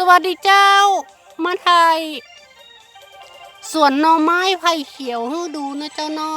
สวัสดีเจ้า มาไทยสวนหน่อไม้ไผ่เขียวให้ดูนะเจ้านอ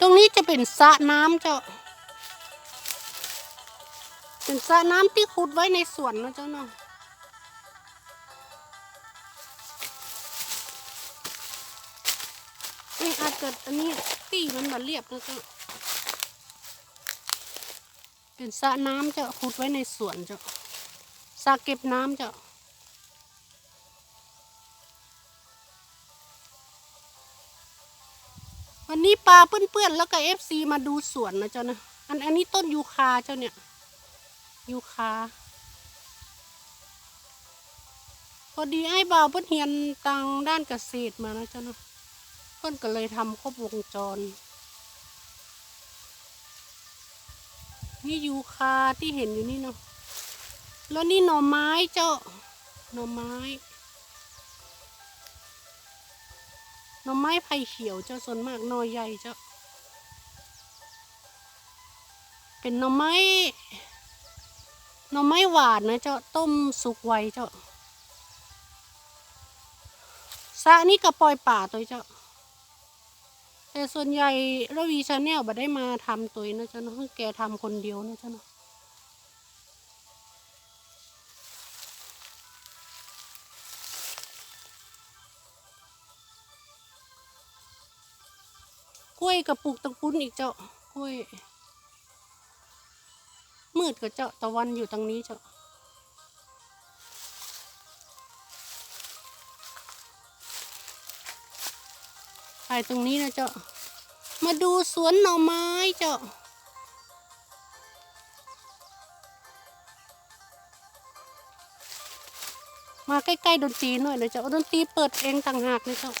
ตรงนี้จะเป็นสระน้ำเจ้า เป็นสระน้ำที่ขุดไว้ในสวนนะเจ้าเนาะ นี่อาจจะอันนี้ตีมันมาเรียบนะเจ้าเป็นสระน้ำจ้าขุดไว้ในสวนเจ้าสระเก็บน้ำเจ้าวันนี้ปลาเปื้อนๆแล้วก็เอฟซีมาดูสวนนะเจ้านะอันอันนี้ต้นยูคาเจ้าเนี่ยยูคาพอดีไอ้บ่าวเพิ่นเฮียนทางด้านเกษตรมานะเจ้าเนะ เพิ่นก็เลยทำครบวงจร นี่ยูคาที่เห็นอยู่นี่เนาะแล้วนี่หน่อไม้เจ้าหน่อไม้หน่อไม้ไผ่เขียวเจ้าส่วนมากหน่อใหญ่เจ้าเป็นหน่อไม้หน่อไม้หวานนะเจ้าต้มสุกไวเจ้าสะนี่ก็ปล่อยป่าตัวเจ้า แต่ส่วนใหญ่ระวีชาแนลบัได้มาทำตัวนะเจ้าเนาะแกทำคนเดียวนะเจ้าเนาะกล้วยกระปุกตะปุ้นอีกเจ้ากล้วย มืดกับเจ้าตะวันอยู่ตรงนี้เจ้า ตรงนี้นะเจ้า มาดูสวนหน่อไม้เจ้า มาใกล้ๆดนตรีหน่อยนะเจ้าดนตรีเปิดเองต่างหากเลยเจ้า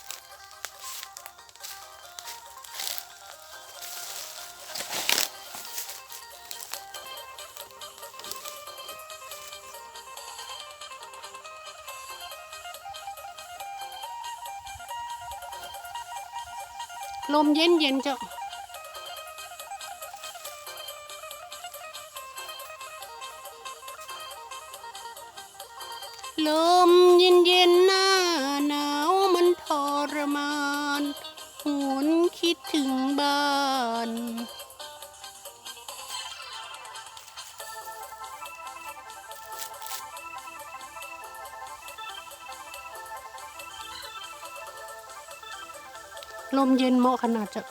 ลมเย็นเย็นเจ้า ลมเย็นเหมาะขนาดจะ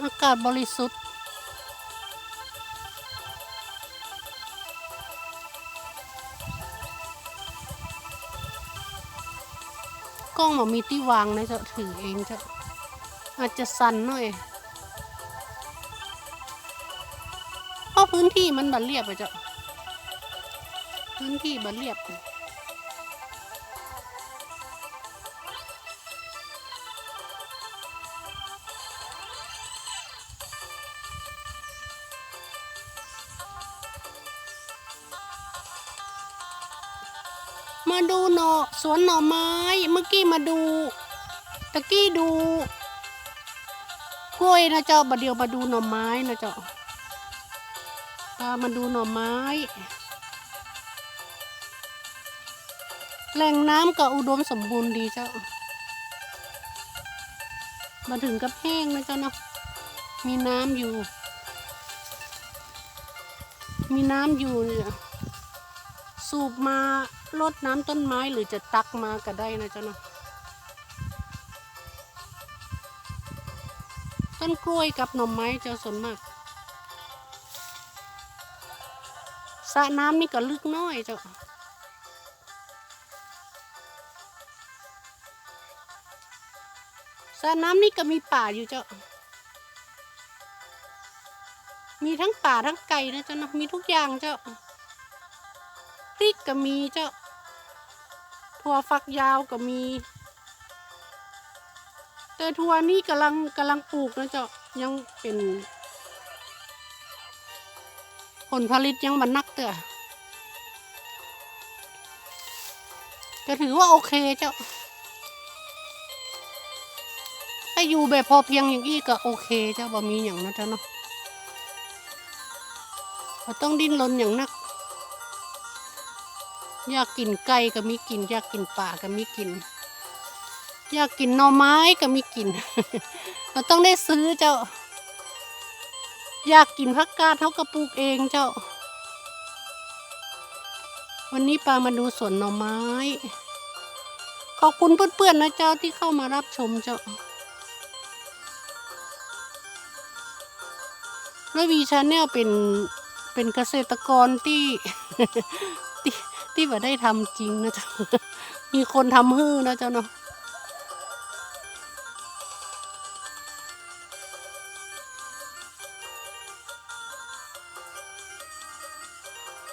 อากาศบริสุทธิ์กล้องมันมีที่วางนะจะถือเองจะอาจจะสั่นหน่อยเพราะพื้นที่มันบันเรียบอะจ้ะพื้นที่บันเรียบ สวนหน่อไม้เมื่อกี้มาดู ตะกี้ดูกล้วยนะเจ้าบัดเดียวมาดูหน่อไม้นะเจ้าพามาดูหน่อไม้ แหล่งน้ำก็อุดมสมบูรณ์ดีเจ้า มาถึงกับแห้งนะเจ้าเนาะมีน้ำอยู่ มีน้ำอยู่เนี่ยสูบมา ลดน้ำต้นไม้หรือจะตักมาก็ได้นะเจ้าเนาะต้นกล้วยกับหน่อไม้เจ้าสนมากสระน้ำนี่ก็ลึกน้อยเจ้าสระน้ำนี่ก็มีป่าอยู่เจ้า มีทั้งป่าทั้งไก่นะเจ้านะมีทุกอย่างเจ้าพริกก็มีเจ้า ถั่วฝักยาวก็มี แต่ถั่วนี่กำลังกำลังปลูกนะเจ้ายังเป็น ผลผลิตยังมันนักเตอะก็ถือว่าโอเคเจ้าถ้าอยู่แบบพอเพียงอย่างอี้ก็โอเคเจ้าบ่มีอย่างนะเจ้าเนาะเราต้องดิ้นรนอย่างนัก อยากกินไก่ก็มีกิน อยากกินป่าก็มีกิน อยากกินหน่อไม้ก็มีกินเราต้องได้ซื้อเจ้า อยากกินผักกาดเท่ากับปลูกเองเจ้า วันนี้ปามาดูสวนหน่อไม้ ขอบคุณเพื่อนๆนะเจ้าที่เข้ามารับชมเจ้าแล้ววีชาแนลเป็นเป็นเกษตรกรที่ ที่ว่าได้ทำจริงนะเจ้ามีคนทำฮื้อนะเจ้าเนาะ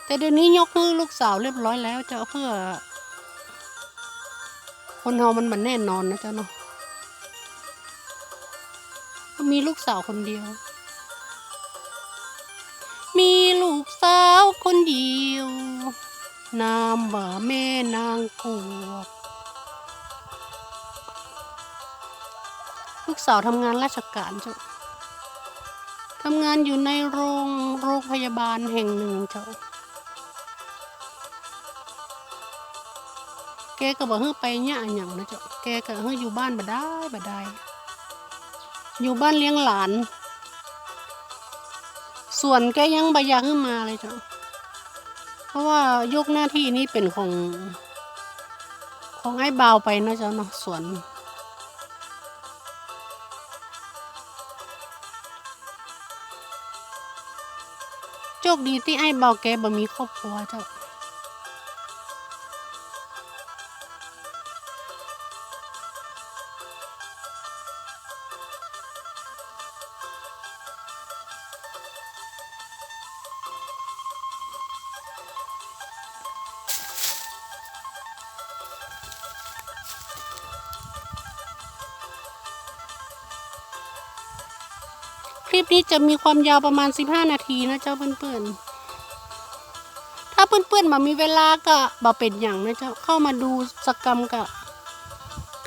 แต่เดี๋ยวนี้ยกฮื้อลูกสาวเรียบร้อยแล้วเจ้าเพื่อ คนเฮามันมันแน่นอนนะเจ้าเนาะมีลูกสาวคนเดียว มีลูกสาวคนเดียว นามว่าแม่นางกวก ลูกสาวทำงานราชการเจ้าทำงานอยู่ในโรงโรงพยาบาลแห่งหนึ่งเจ้าแกก็บอกเฮ้ไปเนี่ยอย่างนะเจ้าแกก็เฮ้อยู่บ้านบ่ได้บ่ได้ อยู่บ้านเลี้ยงหลาน ส่วนแกยังบ่อยากให้มาเลยเจ้า เพราะว่ายกหน้าที่นี้เป็นของ ของไอ้บาวไปเนาะเจ้าเนาะสวนโชคดีที่ไอ้บาวแกบ่มีครอบครัวเจ้า ลิปนี้จะมีความยาวประมาณ 15 นาทีนะเจ้าเพื่อนๆ ถ้าเพื่อนๆมามีเวลาก็บ่เป็นอย่างนะเจ้าเข้ามาดูสกรรมกะ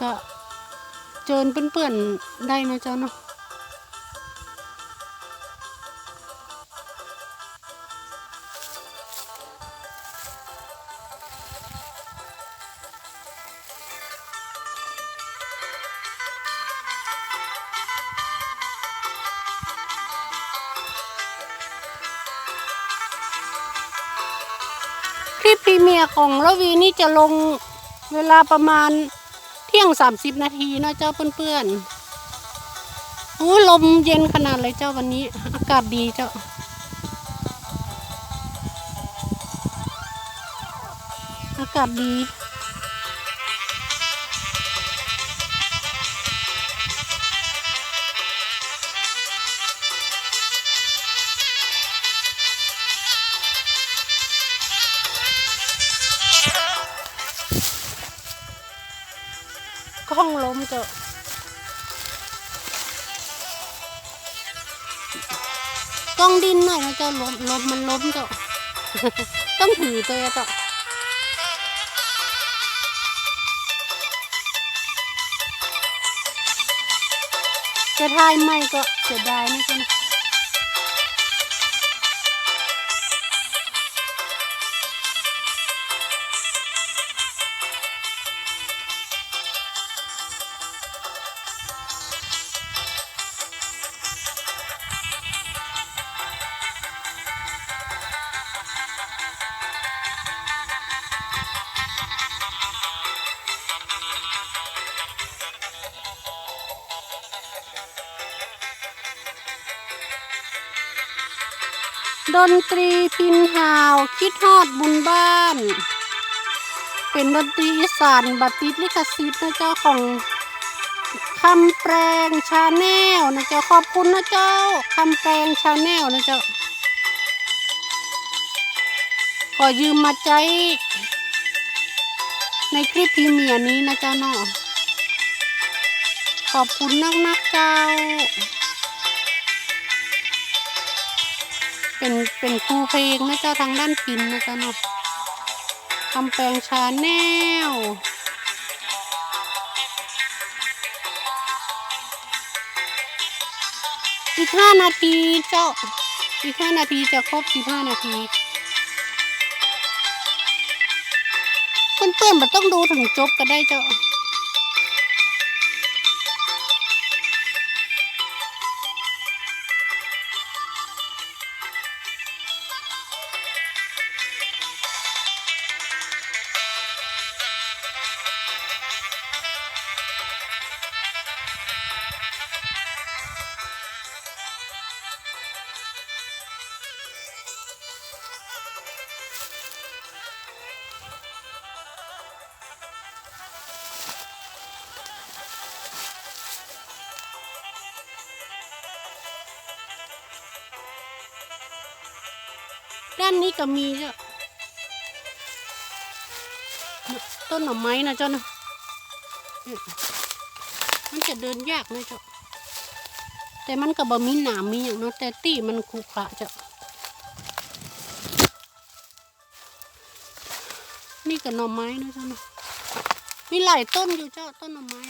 ก็เจิญเพื่อนๆได้นะเจ้าเนาะ ลิปพรีเมียร์ของระวีนี่จะลงเวลาประมาณเที่ยง30นาทีนะเจ้าเพื่อนๆโอ้ลมเย็นขนาดเลยเจ้าวันนี้ อากาศดีเจ้าอากาศดี เจ้ากล้องดินหน่อยนะเจ้าล้มล้มมันล้มเจ้าต้องถือตัวเจ้าจะทายไม่ก็เสียดายนะเจ้า ดนตรีพินหาว คิดฮอดบุญบ้าน เป็นดนตรีอีสานบัตรติดลิขสิทธิ์นะเจ้าของคำแปลงชาแนลนะเจ้าขอบคุณนะเจ้าคำแปลงชาแนลนะเจ้าขอยืมมาใจ ในคลิปพรีเมียร์นี้นะเจ้าเนาะขอบคุณนักนักเจ้า เป็นเป็นครูเพลงนะเจ้าทางด้านพินนะเจ้าเนาะคำแปลงชาแนลอีกห้านาทีเจ้า อีกห้านาทีจะครบสิบห้านาทีเพื่อนๆมันต้องดูถึงจบก็ได้เจ้า ด้านนี้ก็มีเจ้าต้นหน่อไม้นะเจ้านะมมันจะเดินยากนะเจ้าแต่มันก็บ่มีหนามมีอย่างเนาะแต่ตี้มันขรุขระเจ้านี่ก็หน่อไม้นะเจ้านะมีหลายต้นอยู่เจ้าต้นหน่อไม้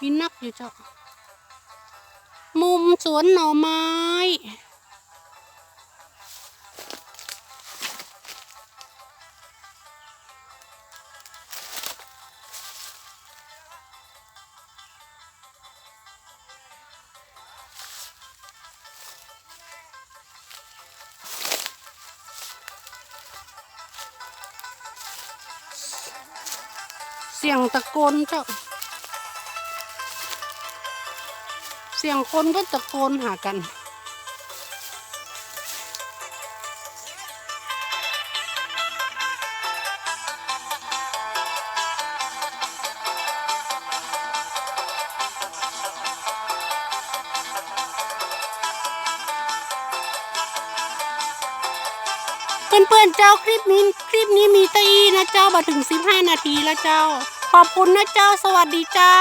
มีนักอยู่เจ้า มุมสวนหน่อไม้ เสียงตะโกนเจ้า สียงคนก็ตะโกนหากัน เพื่อนๆเจ้าคลิปนี้คลิปนี้มีตะอีนะเจ้ามาถึง 15 นาทีแล้วเจ้า ขอบคุณนะเจ้าสวัสดีเจ้า